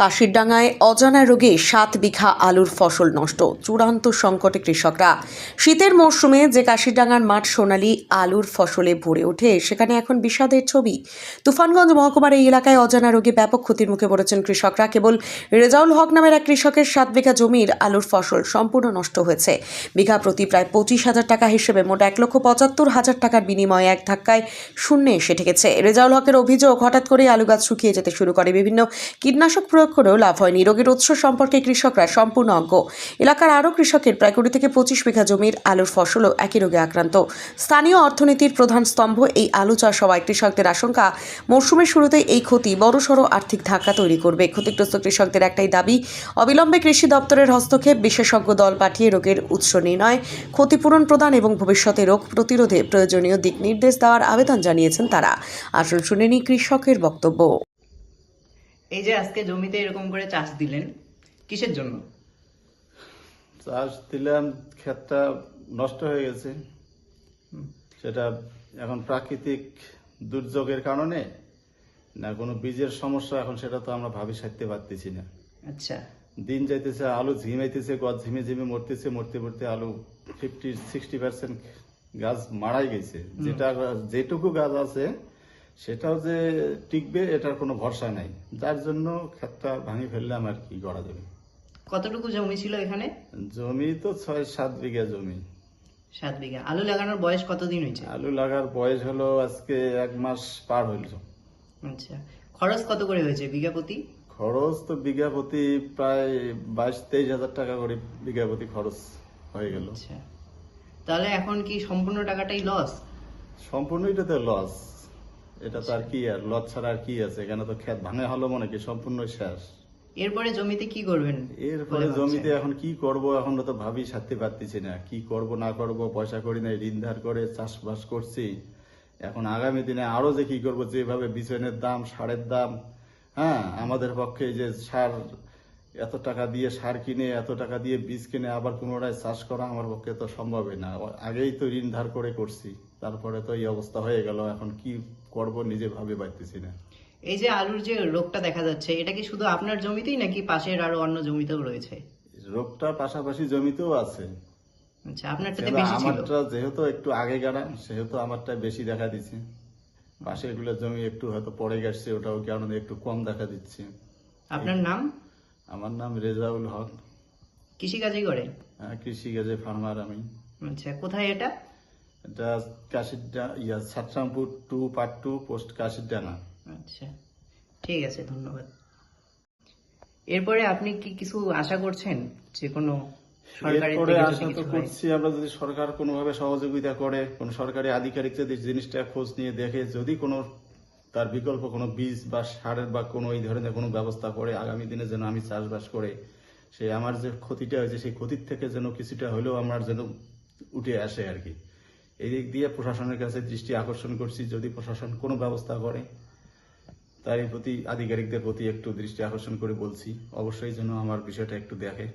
কাশিরডাঙ্গায় অজানা রোগে সাত বিঘা আলুর ফসল নষ্ট। চূড়ান্ত সংকটে কৃষকরা। শীতের মরশুমে যে কাশিরডাঙ্গার মাঠ সোনালী আলুর ফসলে ভরে ওঠে, সেখানে এখন বিষাদের ছবি। তুফানগঞ্জ মহকুমার এই এলাকায় অজানা রোগে ব্যাপক ক্ষতির মুখে পড়েছেন কৃষকরা। কেবল রেজাউল হক নামের এক কৃষকের সাত বিঘা জমির আলুর ফসল সম্পূর্ণ নষ্ট হয়েছে। বিঘা প্রতি প্রায় পঁচিশ হাজার টাকা হিসেবে মোট এক লক্ষ পঁচাত্তর হাজার টাকার বিনিময়ে এক ধাক্কায় শূন্যে এসে ঠেকেছে। রেজাউল হকের অভিযোগ, হঠাৎ করে আলু গাছ শুকিয়ে যেতে শুরু করে। বিভিন্ন কীটনাশক প্রয়োগ করেও লাভ হয়নি। রোগের উৎস সম্পর্কে কৃষকরা সম্পূর্ণ অজ্ঞ। এলাকার আরও কৃষকের প্রায় কুড়ি থেকে পঁচিশ বিঘা জমির আলুর ফসলও একই রোগে আক্রান্ত। স্থানীয় অর্থনীতির প্রধান স্তম্ভ এই আলু চাষ হওয়ায় কৃষকদের আশঙ্কা। মরশুমের শুরুতে এই ক্ষতি বড়সড় আর্থিক ধাক্কা তৈরি করবে। ক্ষতিগ্রস্ত কৃষকদের একটাই দাবি, অবিলম্বে কৃষি দপ্তরের হস্তক্ষেপ, বিশেষজ্ঞ দল পাঠিয়ে রোগের উৎস নির্ণয়। ক্ষতিপূরণ প্রদান এবং ভবিষ্যতে রোগ প্রতিরোধে প্রয়োজনীয় দিক নির্দেশ দেওয়ার আবেদন জানিয়েছেন তারা। আসুন শুনেনি কৃষকের বক্তব্য। এই যে আজকে জমিতে এরকম করে চাষ দিলেন কিসের জন্য? চাষ দিলাম ক্ষেতটা নষ্ট হয়ে গেছে। সেটা এখন প্রাকৃতিক দুর্যোগের কারণে না কোনো বীজের সমস্যা এখন সেটা তো আমরা ভাবি সারতে পারতেছি না। আচ্ছা। দিন যাইতেছে আলু ঝিমাইতেছে গছ ঝিমে ঝিমে মরতেছে মরতে মরতে আলু ফিফটি সিক্সটি পার্সেন্ট গাছ মারাই গেছে। যেটা যেটুকু গাছ আছে সেটাও যে টিকবে এটার কোনো ভরসা নাই। যার জন্য ক্ষেতটা ভাঙি ফেললাম আর কি করা যাবে কতটুকু জমি ছিল এখানে? জমি তো ছয় সাত বিঘা জমি। সাত বিঘা। আলু লাগানোর বয়স কতদিন হয়েছে? আলু লাগার বয়স হলো আজকে এক মাস পার হইল। আচ্ছা। খরচ কত করে হয়েছে বিঘা প্রতি? খরচ তো বিঘা প্রতি প্রায় বাইশ তেইশ হাজার টাকা করে বিঘা প্রতি খরচ হয়ে গেল। আচ্ছা। তাহলে এখন কি সম্পূর্ণ টাকাটাই লস সম্পূর্ণ এটা তো লস এটা তো আর কি আর লজ ছাড়া আর কি আছে? এখানে তো ক্ষেত ভাঙে হলো মনে কি সম্পূর্ণ শেষ। এরপরে জমিতে কি করবেন? এরপরে জমিতে এখন কি করব? এখন তো ভাবি সাথে পারতেছি না। কি করব না করব পয়সা করি নাই ঋণ ধার করে চাষবাস করছি। এখন আগামী দিনে আরও যে কি করব যেভাবে বিছনের দাম সারের দাম হ্যাঁ আমাদের পক্ষে যে সার এত টাকা দিয়ে সার কিনে এত টাকা দিয়ে বীজ কিনে আবার পুনরায় চাষ করা আমার পক্ষে তো সম্ভবই না। আগেই তো ঋণ ধার করে করছি তারপরে তো এই অবস্থা হয়ে গেল এখন কি করব নিজে ভাবে পাইতেছি না। এই যে আলুর যে রোগটা দেখা যাচ্ছে এটা কি শুধু আপনার জমিতেই নাকি পাশের আরও অন্য জমিতেও রয়েছে? রোগটা পাশাপাশি জমিতেও আছে। আচ্ছা আপনারটাতে বেশি ছিল। আমারটা যেহেতু একটু আগে গাড়া সেহেতু আমারটা বেশি দেখা দিচ্ছে। পাশেরগুলো জমি একটু হয়তো পরে গেছে ওটাও কারণে একটু কম দেখা দিচ্ছে। আপনার নাম? আমার নাম রেজাউল হক। কৃষিকাজই করেন হ্যাঁ, কৃষিকাজে ফার্মার আমি। আচ্ছা কোথায় এটা? এটা কাশির ইয়া Satrampur two part two post Kashirdanga আচ্ছা ঠিক আছে ধন্যবাদ। এরপরে আপনি কি কিছু আশা করছেন যে কোনো সরকারি এরপরে আশা তো করছি আমরা যদি সরকার কোনোভাবে সহযোগিতা করে কোন সরকারি আধিকারিক যদি জিনিসটা খোঁজ নিয়ে দেখে যদি কোনো তার বিকল্প কোনো বীজ বা সারের বা কোনো এই ধরনের কোনো ব্যবস্থা করে আগামী দিনে যেন আমি চাষবাস করে সে আমার যে ক্ষতিটা হয়েছে সেই ক্ষতির থেকে যেন কিছুটা হলেও আমার যেন উঠে আসে আর কি। এই দিক দিয়ে প্রশাসনের কাছে দৃষ্টি আকর্ষণ করছি যদি প্রশাসন কোনো ব্যবস্থা করে তার প্রতি আধিকারিকদের প্রতি একটু দৃষ্টি আকর্ষণ করে বলছি। অবশ্যই যেন আমার বিষয়টা একটু দেখে।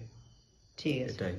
ঠিক আছে। এটাই।